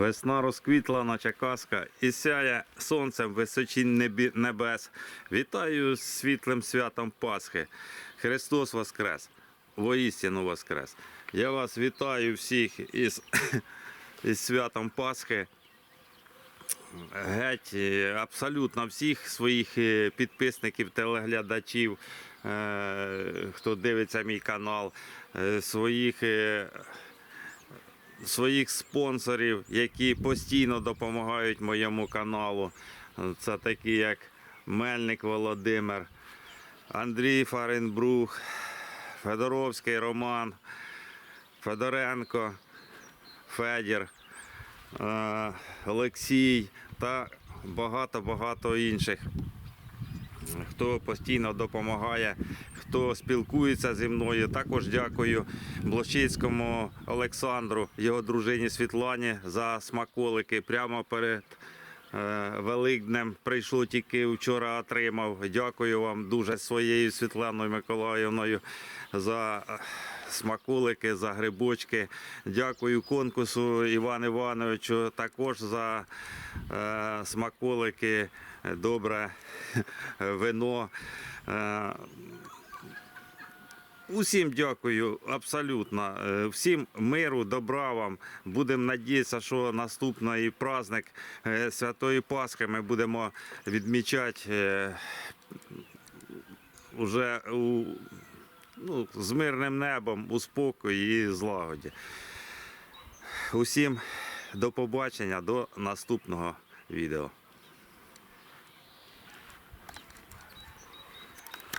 Весна розквітла, наче казка, і сяє сонцем височінь небес. Вітаю з світлим святом Пасхи. Христос Воскрес! Воістину Воскрес! Я вас вітаю всіх із, із святом Пасхи. Геть е, абсолютно всіх своїх е, підписників, телеглядачів, е, хто дивиться мій канал, своїх своїх спонсорів, які постійно допомагають моєму каналу. Це такі як Мельник Володимир, Андрій Фаренбрух, Федоровський Роман, Федоренко, Федір, е, Олексій та багато-багато інших хто постійно допомагає, хто спілкується зі мною. Також дякую Блощицькому Олександру, його дружині Світлані за смаколики. Прямо перед е, Великднем прийшло тільки вчора отримав. Дякую вам дуже своєю Світланою Миколаївною за е, смаколики, за грибочки. Дякую конкурсу Івану Івановичу також за е, смаколики. Добре вино. Е, Усім дякую, абсолютно. Е, Всім миру, добра вам. Будемо надіятися, що наступний праздник е, Святої Пасхи ми будемо відмічати е, уже у, ну, з мирним небом, у спокої і злагоді. Усім до побачення, до наступного відео.